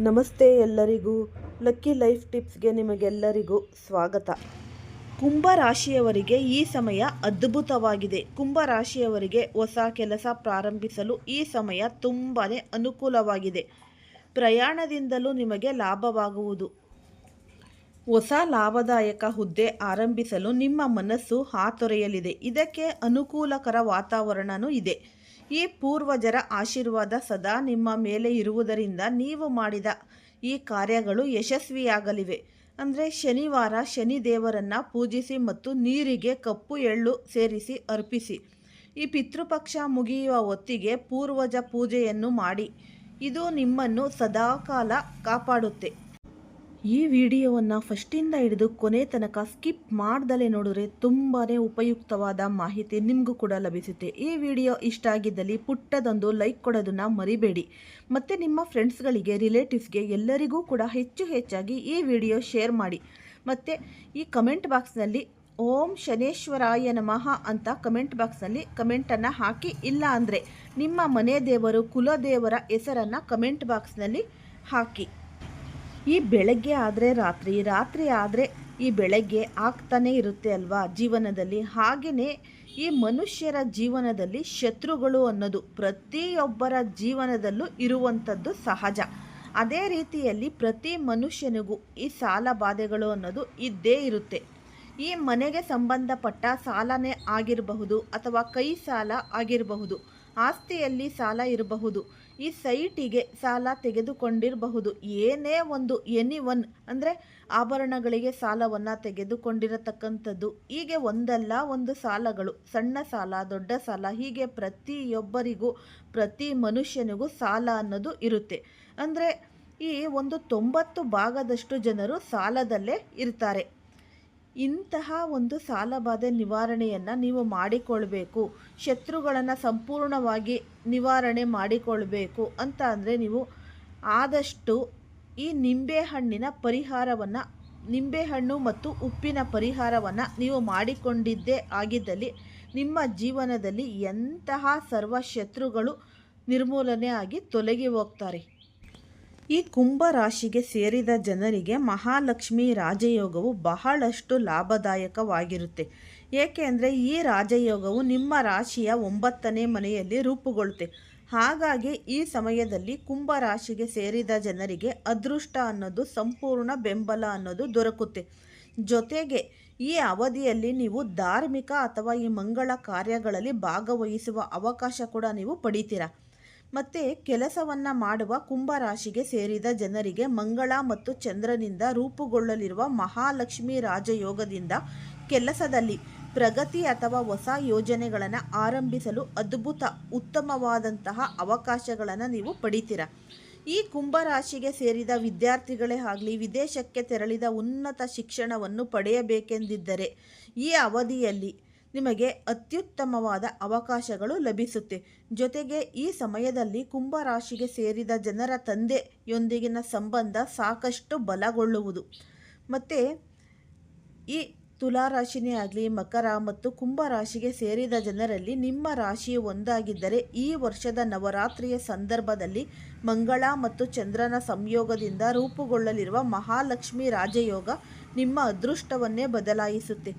ನಮಸ್ತೆ ಎಲ್ಲರಿಗೂ. Lucky life ಟಿಪ್ಸ್ಗೆ ನಿಮಗೆಲ್ಲರಿಗೂ ಸ್ವಾಗತ. ಕುಂಭ ರಾಶಿಯವರಿಗೆ ಈ ಸಮಯ ಅದ್ಭುತವಾಗಿದೆ. ಕುಂಭ ರಾಶಿಯವರಿಗೆ ಹೊಸ ಕೆಲಸ ಪ್ರಾರಂಭಿಸಲು ಈ ಸಮಯ ತುಂಬಾ ಅನುಕೂಲವಾಗಿದೆ. ಪ್ರಯಾಣದಿಂದಲೂ ನಿಮಗೆ ಲಾಭವಾಗುವುದು. ಹೊಸ ಲಾಭದಾಯಕ ಹುದ್ದೆ ಆರಂಭಿಸಲು ನಿಮ್ಮ ಮನಸ್ಸು ಹಾತೊರೆಯಲಿದೆ. ಇದಕ್ಕೆ ಅನುಕೂಲಕರ ವಾತಾವರಣವೂ ಇದೆ. ಈ ಪೂರ್ವಜರ ಆಶೀರ್ವಾದ ಸದಾ ನಿಮ್ಮ ಮೇಲೆ ಇರುವುದರಿಂದ ನೀವು ಮಾಡಿದ ಈ ಕಾರ್ಯಗಳು ಯಶಸ್ವಿಯಾಗಲಿವೆ. ಅಂದರೆ ಶನಿವಾರ ಶನಿ ದೇವರನ್ನು ಪೂಜಿಸಿ ಮತ್ತು ನೀರಿಗೆ ಕಪ್ಪು ಎಳ್ಳು ಸೇರಿಸಿ ಅರ್ಪಿಸಿ. ಈ ಪಿತೃಪಕ್ಷ ಮುಗಿಯುವ ಹೊತ್ತಿಗೆ ಪೂರ್ವಜ ಪೂಜೆಯನ್ನು ಮಾಡಿ. ಇದು ನಿಮ್ಮನ್ನು ಸದಾಕಾಲ ಕಾಪಾಡುತ್ತೆ. ಈ ವಿಡಿಯೋವನ್ನು ಫಸ್ಟಿಂದ ಹಿಡಿದು ಕೊನೆ ತನಕ ಸ್ಕಿಪ್ ಮಾಡ್ದಲೇ ನೋಡಿದ್ರೆ ತುಂಬಾ ಉಪಯುಕ್ತವಾದ ಮಾಹಿತಿ ನಿಮಗೂ ಕೂಡ ಲಭಿಸುತ್ತೆ. ಈ ವಿಡಿಯೋ ಇಷ್ಟ ಆಗಿದ್ದಲ್ಲಿ ಪುಟ್ಟದೊಂದು ಲೈಕ್ ಕೊಡೋದನ್ನು ಮರಿಬೇಡಿ. ಮತ್ತು ನಿಮ್ಮ ಫ್ರೆಂಡ್ಸ್ಗಳಿಗೆ, ರಿಲೇಟಿವ್ಸ್ಗೆ ಎಲ್ಲರಿಗೂ ಕೂಡ ಹೆಚ್ಚು ಹೆಚ್ಚಾಗಿ ಈ ವಿಡಿಯೋ ಶೇರ್ ಮಾಡಿ. ಮತ್ತು ಈ ಕಮೆಂಟ್ ಬಾಕ್ಸ್ನಲ್ಲಿ ಓಂ ಶನೇಶ್ವರಾಯ ನಮಃ ಅಂತ ಕಮೆಂಟ್ ಬಾಕ್ಸ್ನಲ್ಲಿ ಕಮೆಂಟನ್ನು ಹಾಕಿ. ಇಲ್ಲ ಅಂದರೆ ನಿಮ್ಮ ಮನೆ ದೇವರು, ಕುಲದೇವರ ಹೆಸರನ್ನು ಕಮೆಂಟ್ ಬಾಕ್ಸ್ನಲ್ಲಿ ಹಾಕಿ. ಈ ಬೆಳಗ್ಗೆ ಆದರೆ ರಾತ್ರಿ ರಾತ್ರಿ ಆದರೆ ಈ ಬೆಳಗ್ಗೆ ಆಗ್ತಾನೇ ಇರುತ್ತೆ ಅಲ್ವಾ ಜೀವನದಲ್ಲಿ? ಹಾಗೆಯೇ ಈ ಮನುಷ್ಯರ ಜೀವನದಲ್ಲಿ ಶತ್ರುಗಳು ಅನ್ನೋದು ಪ್ರತಿಯೊಬ್ಬರ ಜೀವನದಲ್ಲೂ ಇರುವಂಥದ್ದು ಸಹಜ. ಅದೇ ರೀತಿಯಲ್ಲಿ ಪ್ರತಿ ಮನುಷ್ಯನಿಗೂ ಈ ಸಾಲ ಬಾಧೆಗಳು ಅನ್ನೋದು ಇದ್ದೇ ಇರುತ್ತೆ. ಈ ಮನೆಗೆ ಸಂಬಂಧಪಟ್ಟ ಸಾಲನೇ ಆಗಿರಬಹುದು ಅಥವಾ ಕೈ ಸಾಲ ಆಗಿರಬಹುದು. ಆಸ್ತಿಯಲ್ಲಿ ಸಾಲ ಇರಬಹುದು. ಈ ಸೈಟಿಗೆ ಸಾಲ ತೆಗೆದುಕೊಂಡಿರಬಹುದು. ಏನೇ ಒಂದು ಎನಿ ಒನ್ ಅಂದರೆ ಆಭರಣಗಳಿಗೆ ಸಾಲವನ್ನು ತೆಗೆದುಕೊಂಡಿರತಕ್ಕಂಥದ್ದು. ಹೀಗೆ ಒಂದಲ್ಲ, ಒಂದು ಸಾಲಗಳು. ಸಣ್ಣ ಸಾಲ, ದೊಡ್ಡ ಸಾಲ, ಹೀಗೆ ಪ್ರತಿಯೊಬ್ಬರಿಗೂ, ಪ್ರತಿ ಮನುಷ್ಯನಿಗೂ ಸಾಲ ಅನ್ನೋದು ಇರುತ್ತೆ. ಅಂದರೆ ಈ ಒಂದು ತೊಂಬತ್ತು ಭಾಗದಷ್ಟು ಜನರು ಸಾಲದಲ್ಲೇ ಇರ್ತಾರೆ. ಇಂತಹ ಒಂದು ಸಾಲಬಾಧೆ ನಿವಾರಣೆಯನ್ನು ನೀವು ಮಾಡಿಕೊಳ್ಬೇಕು. ಶತ್ರುಗಳನ್ನು ಸಂಪೂರ್ಣವಾಗಿ ನಿವಾರಣೆ ಮಾಡಿಕೊಳ್ಬೇಕು ಅಂತ ಅಂದರೆ ನೀವು ಆದಷ್ಟು ಈ ನಿಂಬೆಹಣ್ಣಿನ ಪರಿಹಾರವನ್ನು ನಿಂಬೆಹಣ್ಣು ಮತ್ತು ಉಪ್ಪಿನ ಪರಿಹಾರವನ್ನು ನೀವು ಮಾಡಿಕೊಂಡಿದ್ದೇ ಆಗಿದ್ದಲ್ಲಿ ನಿಮ್ಮ ಜೀವನದಲ್ಲಿ ಎಂತಹ ಸರ್ವ ಶತ್ರುಗಳು ನಿರ್ಮೂಲನೆ ಆಗಿ ತೊಲಗಿ ಹೋಗ್ತಾರೆ. ಈ ಕುಂಭ ರಾಶಿಗೆ ಸೇರಿದ ಜನರಿಗೆ ಮಹಾಲಕ್ಷ್ಮಿ ರಾಜಯೋಗವು ಬಹಳಷ್ಟು ಲಾಭದಾಯಕವಾಗಿರುತ್ತೆ. ಏಕೆಂದರೆ ಈ ರಾಜಯೋಗವು ನಿಮ್ಮ ರಾಶಿಯ ಒಂಬತ್ತನೇ ಮನೆಯಲ್ಲಿ ರೂಪುಗೊಳ್ಳುತ್ತೆ. ಹಾಗಾಗಿ ಈ ಸಮಯದಲ್ಲಿ ಕುಂಭ ರಾಶಿಗೆ ಸೇರಿದ ಜನರಿಗೆ ಅದೃಷ್ಟ ಅನ್ನೋದು, ಸಂಪೂರ್ಣ ಬೆಂಬಲ ಅನ್ನೋದು ದೊರಕುತ್ತೆ. ಜೊತೆಗೆ ಈ ಅವಧಿಯಲ್ಲಿ ನೀವು ಧಾರ್ಮಿಕ ಅಥವಾ ಈ ಮಂಗಳ ಕಾರ್ಯಗಳಲ್ಲಿ ಭಾಗವಹಿಸುವ ಅವಕಾಶ ಕೂಡ ನೀವು ಪಡಿತೀರಾ? ಮತ್ತು ಕೆಲಸವನ್ನು ಮಾಡುವ ಕುಂಭರಾಶಿಗೆ ಸೇರಿದ ಜನರಿಗೆ ಮಂಗಳ ಮತ್ತು ಚಂದ್ರನಿಂದ ರೂಪುಗೊಳ್ಳಲಿರುವ ಮಹಾಲಕ್ಷ್ಮಿ ರಾಜಯೋಗದಿಂದ ಕೆಲಸದಲ್ಲಿ ಪ್ರಗತಿ ಅಥವಾ ಹೊಸ ಯೋಜನೆಗಳನ್ನು ಆರಂಭಿಸಲು ಅದ್ಭುತ, ಉತ್ತಮವಾದಂತಹ ಅವಕಾಶಗಳನ್ನು ನೀವು ಪಡಿತೀರ. ಈ ಕುಂಭರಾಶಿಗೆ ಸೇರಿದ ವಿದ್ಯಾರ್ಥಿಗಳೇ ಆಗಲಿ, ವಿದೇಶಕ್ಕೆ ತೆರಳಿದ ಉನ್ನತ ಶಿಕ್ಷಣವನ್ನು ಪಡೆಯಬೇಕೆಂದಿದ್ದರೆ ಈ ಅವಧಿಯಲ್ಲಿ ನಿಮಗೆ ಅತ್ಯುತ್ತಮವಾದ ಅವಕಾಶಗಳು ಲಭಿಸುತ್ತೆ. ಜೊತೆಗೆ ಈ ಸಮಯದಲ್ಲಿ ಕುಂಭರಾಶಿಗೆ ಸೇರಿದ ಜನರ ತಂದೆಯೊಂದಿಗಿನ ಸಂಬಂಧ ಸಾಕಷ್ಟು ಬಲಗೊಳ್ಳುವುದು. ಮತ್ತು ಈ ತುಲಾರಾಶಿನೇ ಆಗಲಿ, ಮಕರ ಮತ್ತು ಕುಂಭರಾಶಿಗೆ ಸೇರಿದ ಜನರಲ್ಲಿ ನಿಮ್ಮ ರಾಶಿಯು ಒಂದಾಗಿದ್ದರೆ ಈ ವರ್ಷದ ನವರಾತ್ರಿಯ ಸಂದರ್ಭದಲ್ಲಿ ಮಂಗಳ ಮತ್ತು ಚಂದ್ರನ ಸಂಯೋಗದಿಂದ ರೂಪುಗೊಳ್ಳಲಿರುವ ಮಹಾಲಕ್ಷ್ಮಿ ರಾಜಯೋಗ ನಿಮ್ಮ ಅದೃಷ್ಟವನ್ನೇ ಬದಲಾಯಿಸುತ್ತೆ.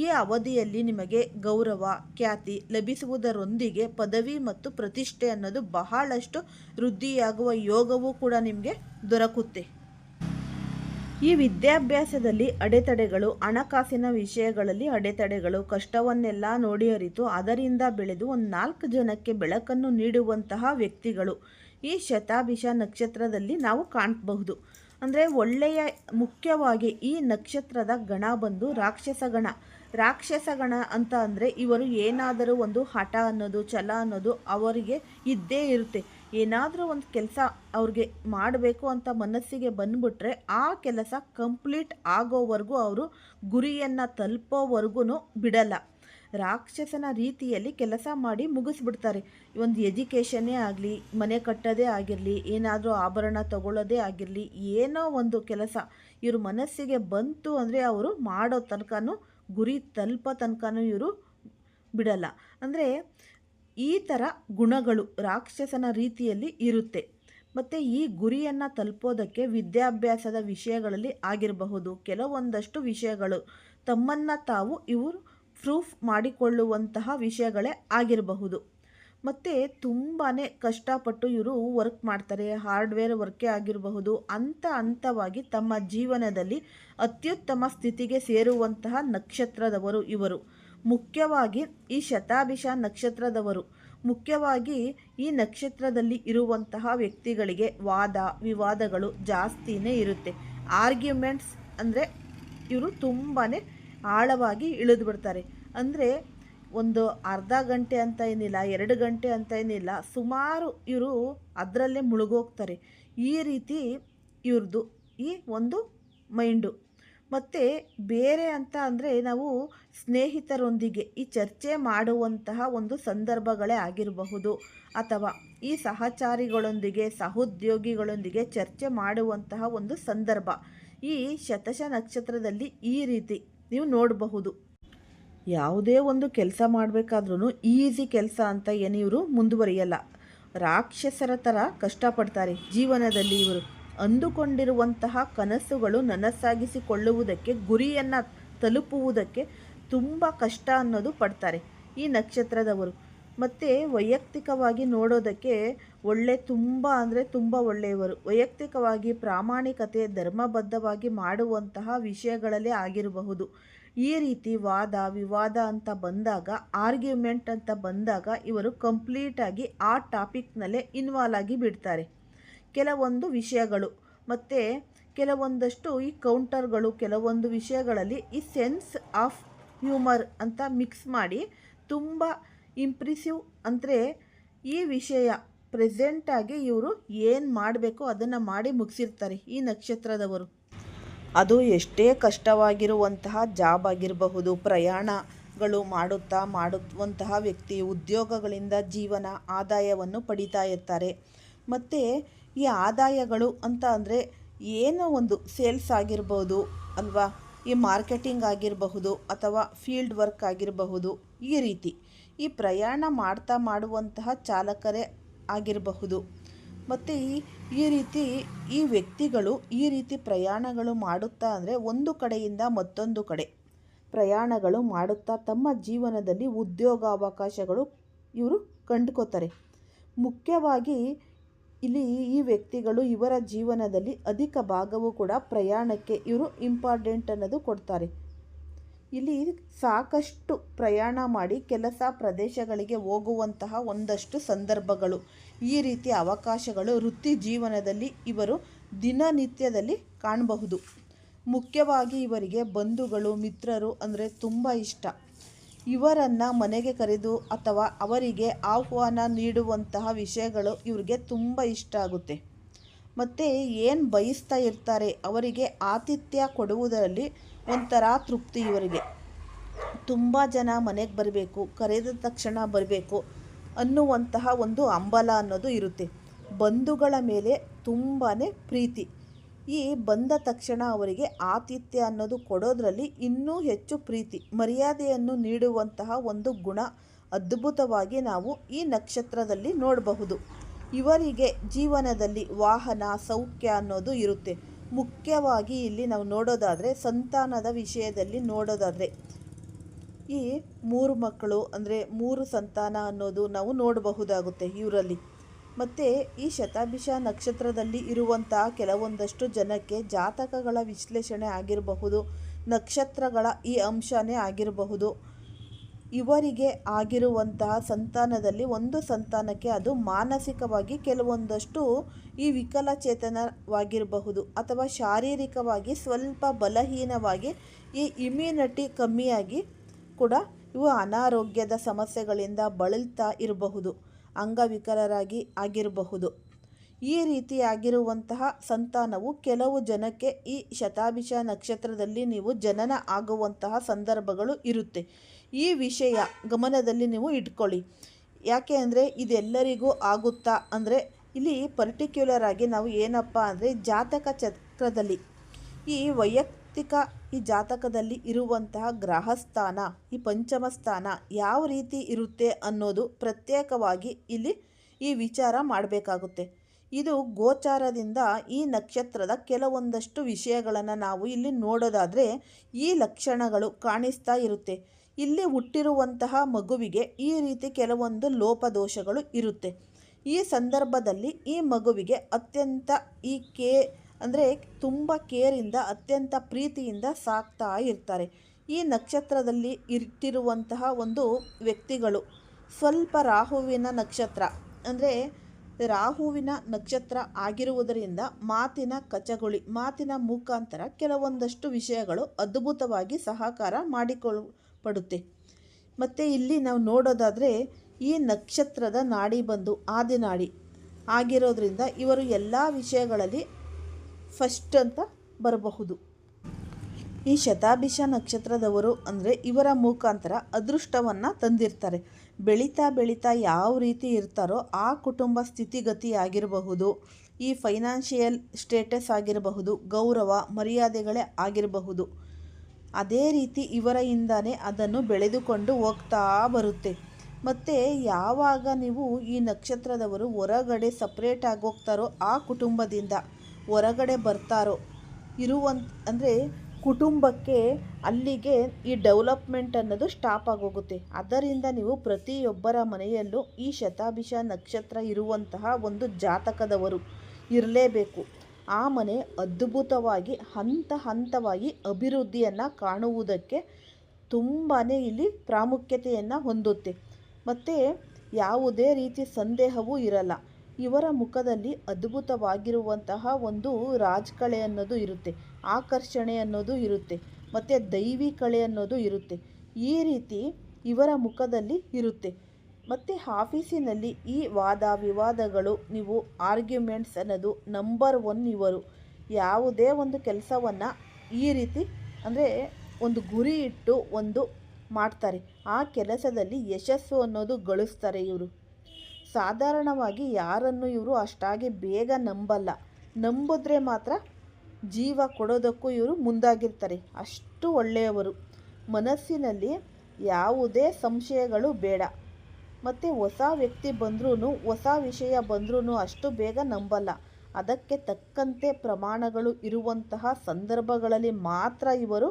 ಈ ಅವಧಿಯಲ್ಲಿ ನಿಮಗೆ ಗೌರವ, ಖ್ಯಾತಿ ಲಭಿಸುವುದರೊಂದಿಗೆ ಪದವಿ ಮತ್ತು ಪ್ರತಿಷ್ಠೆ ಅನ್ನೋದು ಬಹಳಷ್ಟು ವೃದ್ಧಿಯಾಗುವ ಯೋಗವೂ ಕೂಡ ನಿಮಗೆ ದೊರಕುತ್ತೆ. ಈ ವಿದ್ಯಾಭ್ಯಾಸದಲ್ಲಿ ಅಡೆತಡೆಗಳು, ಹಣಕಾಸಿನ ವಿಷಯಗಳಲ್ಲಿ ಅಡೆತಡೆಗಳು, ಕಷ್ಟವನ್ನೆಲ್ಲ ನೋಡಿ ಅರಿತು ಅದರಿಂದ ಬೆಳೆದು ಒಂದು ನಾಲ್ಕು ಜನಕ್ಕೆ ಬೆಳಕನ್ನು ನೀಡುವಂತಹ ವ್ಯಕ್ತಿಗಳು ಈ ಶತಾಭಿಷ ನಕ್ಷತ್ರದಲ್ಲಿ ನಾವು ಕಾಣಬಹುದು. ಅಂದರೆ ಒಳ್ಳೆಯ ಮುಖ್ಯವಾಗಿ ಈ ನಕ್ಷತ್ರದ ಗಣ ಬಂದು ರಾಕ್ಷಸ ಗಣ ರಾಕ್ಷಸ ಗಣ ಅಂತ ಅಂದರೆ ಇವರು ಏನಾದರೂ ಒಂದು ಹಠ ಅನ್ನೋದು, ಛಲ ಅನ್ನೋದು ಅವರಿಗೆ ಇದ್ದೇ ಇರುತ್ತೆ. ಏನಾದರೂ ಒಂದು ಕೆಲಸ ಅವ್ರಿಗೆ ಮಾಡಬೇಕು ಅಂತ ಮನಸ್ಸಿಗೆ ಬಂದ್ಬಿಟ್ರೆ ಆ ಕೆಲಸ ಕಂಪ್ಲೀಟ್ ಆಗೋವರೆಗೂ ಅವರು ಗುರಿಯನ್ನು ತಲುಪೋವರೆಗೂ ಬಿಡಲ್ಲ. ರಾಕ್ಷಸನ ರೀತಿಯಲ್ಲಿ ಕೆಲಸ ಮಾಡಿ ಮುಗಿಸ್ಬಿಡ್ತಾರೆ. ಒಂದು ಎಜುಕೇಷನ್ನೇ ಆಗಲಿ, ಮನೆ ಕಟ್ಟೋದೇ ಆಗಿರಲಿ, ಏನಾದರೂ ಆಭರಣ ತಗೊಳ್ಳೋದೇ ಆಗಿರಲಿ, ಏನೋ ಒಂದು ಕೆಲಸ ಇವರು ಮನಸ್ಸಿಗೆ ಬಂತು ಅಂದರೆ ಅವರು ಮಾಡೋ ತನಕನೂ ಗುರಿ ತಲ್ಪ ತನಕನೂ ಇವರು ಬಿಡಲ್ಲ. ಅಂದರೆ ಈ ಥರ ಗುಣಗಳು ರಾಕ್ಷಸನ ರೀತಿಯಲ್ಲಿ ಇರುತ್ತೆ. ಮತ್ತು ಈ ಗುರಿಯನ್ನು ತಲುಪೋದಕ್ಕೆ ವಿದ್ಯಾಭ್ಯಾಸದ ವಿಷಯಗಳಲ್ಲಿ ಆಗಿರಬಹುದು. ಕೆಲವೊಂದಷ್ಟು ವಿಷಯಗಳು ತಮ್ಮನ್ನು ತಾವು ಇವರು ಪ್ರೂಫ್ ಮಾಡಿಕೊಳ್ಳುವಂತಹ ವಿಷಯಗಳೇ ಆಗಿರಬಹುದು. ಮತ್ತು ತುಂಬಾ ಕಷ್ಟಪಟ್ಟು ಇವರು ವರ್ಕ್ ಮಾಡ್ತಾರೆ ಹಾರ್ಡ್ವೇರ್ ವರ್ಕೇ ಆಗಿರಬಹುದು ಅಂತ ಹಂತವಾಗಿ ತಮ್ಮ ಜೀವನದಲ್ಲಿ ಅತ್ಯುತ್ತಮ ಸ್ಥಿತಿಗೆ ಸೇರುವಂತಹ ನಕ್ಷತ್ರದವರು ಇವರು. ಮುಖ್ಯವಾಗಿ ಈ ಶತಾಭಿಷ ನಕ್ಷತ್ರದವರು. ಮುಖ್ಯವಾಗಿ ಈ ನಕ್ಷತ್ರದಲ್ಲಿ ಇರುವಂತಹ ವ್ಯಕ್ತಿಗಳಿಗೆ ವಾದ, ವಿವಾದಗಳು ಜಾಸ್ತಿನೇ ಇರುತ್ತೆ. ಆರ್ಗ್ಯುಮೆಂಟ್ಸ್ ಅಂದರೆ ಇವರು ತುಂಬಾ ಆಳವಾಗಿ ಇಳಿದು ಬಿಡ್ತಾರೆ ಅಂದರೆ ಒಂದು ಅರ್ಧ ಗಂಟೆ ಅಂತ ಏನಿಲ್ಲ, ಎರಡು ಗಂಟೆ ಅಂತ ಏನಿಲ್ಲ, ಸುಮಾರು ಇವರು ಅದರಲ್ಲೇ ಮುಳುಗೋಗ್ತಾರೆ. ಈ ರೀತಿ ಇವ್ರದ್ದು ಈ ಒಂದು ಮೈಂಡು. ಮತ್ತು ಬೇರೆ ಅಂತ ಅಂದರೆ ನಾವು ಸ್ನೇಹಿತರೊಂದಿಗೆ ಈ ಚರ್ಚೆ ಮಾಡುವಂತಹ ಒಂದು ಸಂದರ್ಭಗಳೇ ಆಗಿರಬಹುದು. ಅಥವಾ ಈ ಸಹಚಾರಿಗಳೊಂದಿಗೆ, ಸಹೋದ್ಯೋಗಿಗಳೊಂದಿಗೆ ಚರ್ಚೆ ಮಾಡುವಂತಹ ಒಂದು ಸಂದರ್ಭ. ಈ ಶತಶ ನಕ್ಷತ್ರದಲ್ಲಿ ಈ ರೀತಿ ನೀವು ನೋಡಬಹುದು. ಯಾವುದೇ ಒಂದು ಕೆಲಸ ಮಾಡಬೇಕಾದ್ರೂ ಈಸಿ ಕೆಲಸ ಅಂತ ಏನು ಇವರು ಮುಂದುವರಿಯಲ್ಲ. ರಾಕ್ಷಸರ ಥರ ಕಷ್ಟಪಡ್ತಾರೆ ಜೀವನದಲ್ಲಿ ಇವರು. ಅಂದುಕೊಂಡಿರುವಂತಹ ಕನಸುಗಳು ನನಸಾಗಿಸಿಕೊಳ್ಳುವುದಕ್ಕೆ, ಗುರಿಯನ್ನು ತಲುಪುವುದಕ್ಕೆ ತುಂಬ ಕಷ್ಟ ಅನ್ನೋದು ಪಡ್ತಾರೆ ಈ ನಕ್ಷತ್ರದವರು. ಮತ್ತು ವೈಯಕ್ತಿಕವಾಗಿ ನೋಡೋದಕ್ಕೆ ಒಳ್ಳೆ ತುಂಬ ಅಂದರೆ ತುಂಬ ಒಳ್ಳೆಯವರು. ವೈಯಕ್ತಿಕವಾಗಿ ಪ್ರಾಮಾಣಿಕತೆ, ಧರ್ಮಬದ್ಧವಾಗಿ ಮಾಡುವಂತಹ ವಿಷಯಗಳಲ್ಲೇ ಆಗಿರಬಹುದು. ಈ ರೀತಿ ವಾದ, ವಿವಾದ ಅಂತ ಬಂದಾಗ ಆರ್ಗ್ಯುಮೆಂಟ್ ಅಂತ ಬಂದಾಗ ಇವರು ಕಂಪ್ಲೀಟಾಗಿ ಆ ಟಾಪಿಕ್ನಲ್ಲೇ ಇನ್ವಾಲ್ವ್ ಆಗಿ ಬಿಡ್ತಾರೆ. ಕೆಲವೊಂದು ವಿಷಯಗಳು, ಮತ್ತು ಕೆಲವೊಂದಷ್ಟು ಈ ಕೌಂಟರ್ಗಳು ಕೆಲವೊಂದು ವಿಷಯಗಳಲ್ಲಿ ಈ ಸೆನ್ಸ್ ಆಫ್ ಹ್ಯೂಮರ್ ಅಂತ ಮಿಕ್ಸ್ ಮಾಡಿ ತುಂಬ ಇಂಪ್ರೆಸಿವ್ ಅಂದರೆ ಈ ವಿಷಯ ಪ್ರೆಸೆಂಟಾಗಿ ಇವರು ಏನು ಮಾಡಬೇಕು ಅದನ್ನು ಮಾಡಿ ಮುಗಿಸಿರ್ತಾರೆ ಈ ನಕ್ಷತ್ರದವರು. ಅದು ಎಷ್ಟೇ ಕಷ್ಟವಾಗಿರುವಂತಹ ಜಾಬ್ ಆಗಿರಬಹುದು, ಪ್ರಯಾಣಗಳು ಮಾಡುತ್ತಾ ಮಾಡುವಂತಹ ವ್ಯಕ್ತಿ ಉದ್ಯೋಗಗಳಿಂದ ಜೀವನ, ಆದಾಯವನ್ನು ಪಡಿತಾ ಇರ್ತಾರೆ. ಮತ್ತು ಈ ಆದಾಯಗಳು ಅಂತ ಅಂದರೆ ಏನೋ ಒಂದು ಸೇಲ್ಸ್ ಆಗಿರ್ಬೋದು ಅಲ್ವಾ? ಈ ಮಾರ್ಕೆಟಿಂಗ್ ಆಗಿರಬಹುದು ಅಥವಾ ಫೀಲ್ಡ್ ವರ್ಕ್ ಆಗಿರಬಹುದು, ಈ ರೀತಿ. ಈ ಪ್ರಯಾಣ ಮಾಡ್ತಾ ಮಾಡುವಂತಹ ಚಾಲಕರೇ ಆಗಿರಬಹುದು. ಮತ್ತು ಈ ಈ ರೀತಿ ಈ ವ್ಯಕ್ತಿಗಳು ಈ ರೀತಿ ಪ್ರಯಾಣಗಳು ಮಾಡುತ್ತಾ ಅಂದರೆ ಒಂದು ಕಡೆಯಿಂದ ಮತ್ತೊಂದು ಕಡೆ ಪ್ರಯಾಣಗಳು ಮಾಡುತ್ತಾ ತಮ್ಮ ಜೀವನದಲ್ಲಿ ಉದ್ಯೋಗಾವಕಾಶಗಳು ಇವರು ಕಂಡುಕೋತಾರೆ. ಮುಖ್ಯವಾಗಿ ಇಲ್ಲಿ ಈ ವ್ಯಕ್ತಿಗಳು ಇವರ ಜೀವನದಲ್ಲಿ ಅಧಿಕ ಭಾಗವೂ ಕೂಡ ಪ್ರಯಾಣಕ್ಕೆ ಇವರು ಇಂಪಾರ್ಟೆಂಟ್ ಅನ್ನೋದು ಕೊಡ್ತಾರೆ. ಇಲ್ಲಿ ಸಾಕಷ್ಟು ಪ್ರಯಾಣ ಮಾಡಿ ಕೆಲಸ ಪ್ರದೇಶಗಳಿಗೆ ಹೋಗುವಂತಹ ಒಂದಷ್ಟು ಸಂದರ್ಭಗಳು. ಈ ರೀತಿಯ ಅವಕಾಶಗಳು ವೃತ್ತಿ ಜೀವನದಲ್ಲಿ ಇವರು ದಿನನಿತ್ಯದಲ್ಲಿ ಕಾಣಬಹುದು. ಮುಖ್ಯವಾಗಿ ಇವರಿಗೆ ಬಂಧುಗಳು, ಮಿತ್ರರು ಅಂದರೆ ತುಂಬ ಇಷ್ಟ. ಇವರನ್ನು ಮನೆಗೆ ಕರೆದು ಅಥವಾ ಅವರಿಗೆ ಆಹ್ವಾನ ನೀಡುವಂತಹ ವಿಷಯಗಳು ಇವರಿಗೆ ತುಂಬ ಇಷ್ಟ ಆಗುತ್ತೆ. ಮತ್ತು ಏನು ಬಯಸ್ತಾ ಇರ್ತಾರೆ? ಅವರಿಗೆ ಆತಿಥ್ಯ ಕೊಡುವುದರಲ್ಲಿ ಒಂಥರ ತೃಪ್ತಿ ಇವರಿಗೆ. ತುಂಬ ಜನ ಮನೆಗೆ ಬರಬೇಕು, ಕರೆದ ತಕ್ಷಣ ಬರಬೇಕು ಅನ್ನುವಂತಹ ಒಂದು ಅಂಬಲ ಅನ್ನೋದು ಇರುತ್ತೆ. ಬಂಧುಗಳ ಮೇಲೆ ತುಂಬಾ ಪ್ರೀತಿ. ಈ ಬಂದ ತಕ್ಷಣ ಅವರಿಗೆ ಆತಿಥ್ಯ ಅನ್ನೋದು ಕೊಡೋದ್ರಲ್ಲಿ ಇನ್ನೂ ಹೆಚ್ಚು ಪ್ರೀತಿ, ಮರ್ಯಾದೆಯನ್ನು ನೀಡುವಂತಹ ಒಂದು ಗುಣ ಅದ್ಭುತವಾಗಿ ನಾವು ಈ ನಕ್ಷತ್ರದಲ್ಲಿ ನೋಡಬಹುದು. ಇವರಿಗೆ ಜೀವನದಲ್ಲಿ ವಾಹನ, ಸೌಖ್ಯ ಅನ್ನೋದು ಇರುತ್ತೆ. ಮುಖ್ಯವಾಗಿ ಇಲ್ಲಿ ನಾವು ನೋಡೋದಾದರೆ ಸಂತಾನದ ವಿಷಯದಲ್ಲಿ ನೋಡೋದಾದರೆ ಈ ಮೂರು ಮಕ್ಕಳು ಅಂದರೆ ಮೂರು ಸಂತಾನ ಅನ್ನೋದು ನಾವು ನೋಡಬಹುದಾಗುತ್ತೆ ಇವರಲ್ಲಿ. ಮತ್ತು ಈ ಶತಾಭಿಷ ನಕ್ಷತ್ರದಲ್ಲಿ ಇರುವಂತಹ ಕೆಲವೊಂದಷ್ಟು ಜನಕ್ಕೆ ಜಾತಕಗಳ ವಿಶ್ಲೇಷಣೆ ಆಗಿರಬಹುದು, ನಕ್ಷತ್ರಗಳ ಈ ಅಂಶನೇ ಆಗಿರಬಹುದು. ಇವರಿಗೆ ಆಗಿರುವಂತಹ ಸಂತಾನದಲ್ಲಿ ಒಂದು ಸಂತಾನಕ್ಕೆ ಅದು ಮಾನಸಿಕವಾಗಿ ಕೆಲವೊಂದಷ್ಟು ಈ ವಿಕಲಚೇತನವಾಗಿರಬಹುದು ಅಥವಾ ಶಾರೀರಿಕವಾಗಿ ಸ್ವಲ್ಪ ಬಲಹೀನವಾಗಿ ಈ ಇಮ್ಯುನಿಟಿ ಕಮ್ಮಿಯಾಗಿ ಕೂಡ ಇವು ಅನಾರೋಗ್ಯದ ಸಮಸ್ಯೆಗಳಿಂದ ಬಳಲ್ತಾ ಇರಬಹುದು, ಅಂಗವಿಕಲರಾಗಿ ಆಗಿರಬಹುದು. ಈ ರೀತಿಯಾಗಿರುವಂತಹ ಸಂತಾನವು ಕೆಲವು ಜನಕ್ಕೆ ಈ ಶತಾಭಿಷ ನಕ್ಷತ್ರದಲ್ಲಿ ನೀವು ಜನನ ಆಗುವಂತಹ ಸಂದರ್ಭಗಳು ಇರುತ್ತೆ. ಈ ವಿಷಯ ಗಮನದಲ್ಲಿ ನೀವು ಇಟ್ಕೊಳ್ಳಿ. ಯಾಕೆ ಅಂದರೆ ಇದೆಲ್ಲರಿಗೂ ಆಗುತ್ತಾ ಅಂದರೆ ಇಲ್ಲಿ ಪರ್ಟಿಕ್ಯುಲರ್ ಆಗಿ ನಾವು ಏನಪ್ಪ ಅಂದರೆ ಜಾತಕ ಚಕ್ರದಲ್ಲಿ ಈ ವೈಯಕ್ತಿಕ ಈ ಜಾತಕದಲ್ಲಿ ಇರುವಂತಹ ಗ್ರಹಸ್ಥಾನ ಈ ಪಂಚಮ ಸ್ಥಾನ ಯಾವ ರೀತಿ ಇರುತ್ತೆ ಅನ್ನೋದು ಪ್ರತ್ಯೇಕವಾಗಿ ಇಲ್ಲಿ ಈ ವಿಚಾರ ಮಾಡಬೇಕಾಗುತ್ತೆ. ಇದು ಗೋಚಾರದಿಂದ ಈ ನಕ್ಷತ್ರದ ಕೆಲವೊಂದಷ್ಟು ವಿಷಯಗಳನ್ನು ನಾವು ಇಲ್ಲಿ ನೋಡೋದಾದರೆ ಈ ಲಕ್ಷಣಗಳು ಕಾಣಿಸ್ತಾ ಇರುತ್ತೆ. ಇಲ್ಲಿ ಹುಟ್ಟಿರುವಂತಹ ಮಗುವಿಗೆ ಈ ರೀತಿ ಕೆಲವೊಂದು ಲೋಪದೋಷಗಳು ಇರುತ್ತೆ. ಈ ಸಂದರ್ಭದಲ್ಲಿ ಈ ಮಗುವಿಗೆ ಅತ್ಯಂತ ಈ ಕೇ, ಅಂದರೆ ತುಂಬ ಕೇರಿಂದ, ಅತ್ಯಂತ ಪ್ರೀತಿಯಿಂದ ಸಾಕ್ತಾ ಇರ್ತಾರೆ. ಈ ನಕ್ಷತ್ರದಲ್ಲಿ ಇರ್ತಿರುವಂತಹ ಒಂದು ವ್ಯಕ್ತಿಗಳು ಸ್ವಲ್ಪ ರಾಹುವಿನ ನಕ್ಷತ್ರ, ಅಂದರೆ ರಾಹುವಿನ ನಕ್ಷತ್ರ ಆಗಿರುವುದರಿಂದ ಮಾತಿನ ಕಚಗುಳಿ, ಮಾತಿನ ಮುಖಾಂತರ ಕೆಲವೊಂದಷ್ಟು ವಿಷಯಗಳು ಅದ್ಭುತವಾಗಿ ಸಹಕಾರ ಮಾಡಿಕೊಳ್ಳಲ್ಪಡುತ್ತೆ ಮತ್ತು ಇಲ್ಲಿ ನಾವು ನೋಡೋದಾದರೆ, ಈ ನಕ್ಷತ್ರದ ನಾಡಿ ಬಂದು ಆದಿನಾಡಿ ಆಗಿರೋದ್ರಿಂದ ಇವರು ಎಲ್ಲ ವಿಷಯಗಳಲ್ಲಿ ಫಸ್ಟ್ ಅಂತ ಬರಬಹುದು. ಈ ಶತಾಭಿಷ ನಕ್ಷತ್ರದವರು ಅಂದರೆ ಇವರ ಮುಖಾಂತರ ಅದೃಷ್ಟವನ್ನು ತಂದಿರ್ತಾರೆ. ಬೆಳೀತಾ ಬೆಳೀತಾ ಯಾವ ರೀತಿ ಇರ್ತಾರೋ ಆ ಕುಟುಂಬ ಸ್ಥಿತಿಗತಿ ಆಗಿರಬಹುದು ಈ ಫೈನಾನ್ಷಿಯಲ್ ಸ್ಟೇಟಸ್ ಆಗಿರಬಹುದು, ಗೌರವ, ಮರ್ಯಾದೆಗಳೇ ಆಗಿರಬಹುದು. ಅದೇ ರೀತಿ ಇವರಿಂದನೇ ಅದನ್ನು ಬೆಳೆದುಕೊಂಡು ಹೋಗ್ತಾ ಬರುತ್ತೆ. ಮತ್ತು ಯಾವಾಗ ನೀವು ಈ ನಕ್ಷತ್ರದವರು ಹೊರಗಡೆ ಸಪ್ರೇಟ್ ಆಗಿ ಹೋಗ್ತಾರೋ ಆ ಕುಟುಂಬದಿಂದ ಹೊರಗಡೆ ಬರ್ತಾರೋ, ಇರುವಂತ ಅಂದರೆ ಕುಟುಂಬಕ್ಕೆ ಅಲ್ಲಿಗೆ ಈ ಡೆವಲಪ್ಮೆಂಟ್ ಅನ್ನೋದು ಸ್ಟಾಪ್ ಆಗೋಗುತ್ತೆ. ಅದರಿಂದ ನೀವು ಪ್ರತಿಯೊಬ್ಬರ ಮನೆಯಲ್ಲೂ ಈ ಶತಾಭಿಷ ನಕ್ಷತ್ರ ಇರುವಂತಹ ಒಂದು ಜಾತಕದವರು ಇರಲೇಬೇಕು. ಆ ಮನೆ ಅದ್ಭುತವಾಗಿ, ಹಂತ ಹಂತವಾಗಿ ಅಭಿವೃದ್ಧಿಯನ್ನು ಕಾಣುವುದಕ್ಕೆ ತುಂಬಾ ಇಲ್ಲಿ ಪ್ರಾಮುಖ್ಯತೆಯನ್ನು ಹೊಂದುತ್ತೆ. ಮತ್ತು ಯಾವುದೇ ರೀತಿ ಸಂದೇಹವೂ ಇರಲ್ಲ. ಇವರ ಮುಖದಲ್ಲಿ ಅದ್ಭುತವಾಗಿರುವಂತಹ ಒಂದು ರಾಜಕಳೆ ಅನ್ನೋದು ಇರುತ್ತೆ, ಆಕರ್ಷಣೆ ಅನ್ನೋದು ಇರುತ್ತೆ, ಮತ್ತು ದೈವಿ ಕಳೆ ಅನ್ನೋದು ಇರುತ್ತೆ. ಈ ರೀತಿ ಇವರ ಮುಖದಲ್ಲಿ ಇರುತ್ತೆ. ಮತ್ತು ಆಫೀಸಿನಲ್ಲಿ ಈ ವಾದ ವಿವಾದಗಳು ನೀವು ಆರ್ಗ್ಯುಮೆಂಟ್ಸ್ ಅನ್ನೋದು ನಂಬರ್ ಒನ್ ಇವರು. ಯಾವುದೇ ಒಂದು ಕೆಲಸವನ್ನು ಈ ರೀತಿ ಅಂದರೆ ಒಂದು ಗುರಿ ಇಟ್ಟು ಒಂದು ಮಾಡ್ತಾರೆ. ಆ ಕೆಲಸದಲ್ಲಿ ಯಶಸ್ಸು ಅನ್ನೋದು ಗಳಿಸ್ತಾರೆ ಇವರು. ಸಾಧಾರಣವಾಗಿ ಯಾರನ್ನು ಇವರು ಅಷ್ಟಾಗಿ ಬೇಗ ನಂಬಲ್ಲ. ನಂಬಿದ್ರೆ ಮಾತ್ರ ಜೀವ ಕೊಡೋದಕ್ಕೂ ಇವರು ಮುಂದಾಗಿರ್ತಾರೆ. ಅಷ್ಟು ಒಳ್ಳೆಯವರು. ಮನಸ್ಸಿನಲ್ಲಿ ಯಾವುದೇ ಸಂಶಯಗಳು ಬೇಡ. ಮತ್ತು ಹೊಸ ವ್ಯಕ್ತಿ ಬಂದ್ರೂ ಹೊಸ ವಿಷಯ ಬಂದ್ರೂ ಅಷ್ಟು ಬೇಗ ನಂಬಲ್ಲ. ಅದಕ್ಕೆ ತಕ್ಕಂತೆ ಪ್ರಮಾಣಗಳು ಇರುವಂತಹ ಸಂದರ್ಭಗಳಲ್ಲಿ ಮಾತ್ರ ಇವರು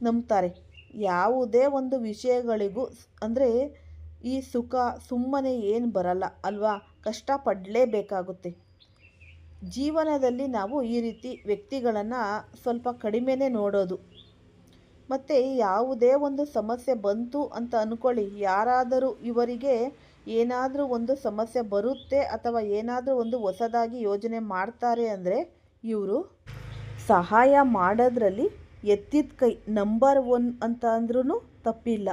ನಂಬ್ತಾರೆ. ಯಾವುದೇ ಒಂದು ವಿಷಯಗಳಿಗೂ ಅಂದರೆ ಈ ಸುಖ ಸುಮ್ಮನೆ ಏನು ಬರಲ್ಲ ಅಲ್ವಾ? ಕಷ್ಟಪಡಲೇಬೇಕಾಗುತ್ತೆ. ಜೀವನದಲ್ಲಿ ನಾವು ಈ ರೀತಿ ವ್ಯಕ್ತಿಗಳನ್ನು ಸ್ವಲ್ಪ ಕಡಿಮೆನೇ ನೋಡೋದು. ಮತ್ತು ಯಾವುದೇ ಒಂದು ಸಮಸ್ಯೆ ಬಂತು ಅಂತ ಅಂದ್ಕೊಳ್ಳಿ ಯಾರಾದರೂ ಇವರಿಗೆ ಏನಾದರೂ ಒಂದು ಸಮಸ್ಯೆ ಬರುತ್ತೆ ಅಥವಾ ಏನಾದರೂ ಒಂದು ಹೊಸದಾಗಿ ಯೋಜನೆ ಮಾಡ್ತಾರೆ ಅಂದರೆ ಇವರು ಸಹಾಯ ಮಾಡೋದ್ರಲ್ಲಿ ಎತ್ತಿದ ಕೈ. ನಂಬರ್ ಒನ್ ಅಂತ ಅಂದ್ರೂ ತಪ್ಪಿಲ್ಲ.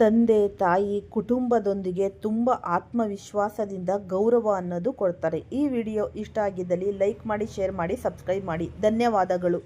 ತಂದೆ, ತಾಯಿ, ಕುಟುಂಬದೊಂದಿಗೆ ತುಂಬ ಆತ್ಮವಿಶ್ವಾಸದಿಂದ ಗೌರವ ಅನ್ನೋದು ಕೊಡ್ತಾರೆ. ಈ ವಿಡಿಯೋ ಇಷ್ಟ ಆಗಿದ್ದಲ್ಲಿ ಲೈಕ್ ಮಾಡಿ, ಶೇರ್ ಮಾಡಿ, ಸಬ್ಸ್ಕ್ರೈಬ್ ಮಾಡಿ. ಧನ್ಯವಾದಗಳು.